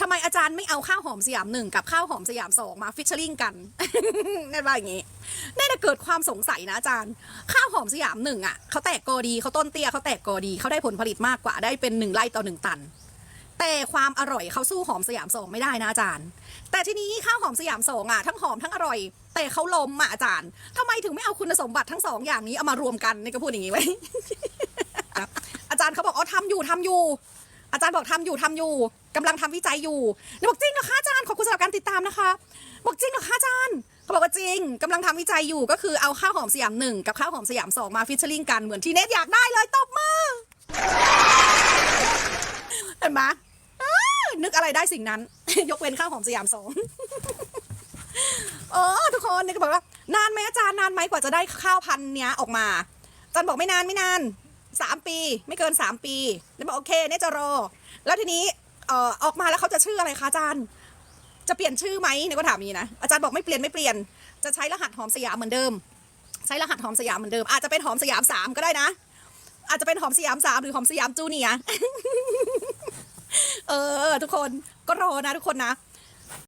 ทำไมอาจารย์ไม่เอาข้าวหอมสยามหนึ่งกับข้าวหอมสยามสองมาฟิชเชอริงกันนั่นว่าอย่างนี้น่าจะเกิดความสงสัยนะอาจารย์ ข้าวหอมสยามหนึ่งอะเขาแตกกอดีเขาต้นเตี้ยเขาแตกกอดีเขาได้ผลผลิตมากกว่าได้เป็นหนึ่งไร่ต่อหนึ่งตัน แต่ความอร่อยเขาสู้หอมสยามสองไม่ได้นะอาจารย์ แต่ทีนี้ข้าวหอมสยามสองอะทั้งหอมทั้งอร่อย แต่เขาลมอะอาจารย์ทำไมถึงไม่เอาคุณสมบัติทั้งสองอย่างนี้เอามารวมกันนี่ก็พูดอย่างนี้ไว้อาจารย์เขาบอกอ๋อทำอยู่ทำอยู่ อาจารย์บอกทำอยู่ทำอยู่กำลังทำวิจัยอยู่แล้วบอกจริงเหรอคะอาจารย์ขอบคุณสำหรับการติดตามนะคะ บอกจริงเหรอคะอาจารย์เขาบอกว่าจริงกำลังทำวิจัยอยู่ก็คือเอาข้าวหอมสยามหนึ่งกับข้าวหอมสยามสองมาฟิชเชอริงกันเหมือนที่เน็ตอยากได้เลยตบมือเห็นไหมนึกอะไรได้สิ่งนั้น ยกเว้นข้าวหอมสยามสองเออทุกคนเนี่ยก็บอกว่านานไหมอาจารย์นานไหมกว่าจะได้ข้าวพันธุ์เนี้ยออกมาอาจารย์บอกไม่นานไม่นาน สามปี ไม่เกินสามปี แล้วบอกโอเคเนี่ยจะรอ แล้วทีนี้เอ่อออกมาแล้วเขาจะชื่ออะไรคะอาจารย์ จะเปลี่ยนชื่อไหมเนี่ยก็ถามอย่างนี้นะอาจารย์บอกไม่เปลี่ยนไม่เปลี่ยน จะใช้รหัสหอมสยามเหมือนเดิม ใช้รหัสหอมสยามเหมือนเดิม อาจจะเป็นหอมสยามสามก็ได้นะ อาจจะเป็นหอมสยามสามหรือหอมสยามจูเนียเออ ทุกคนก็รอนะทุกคนนะ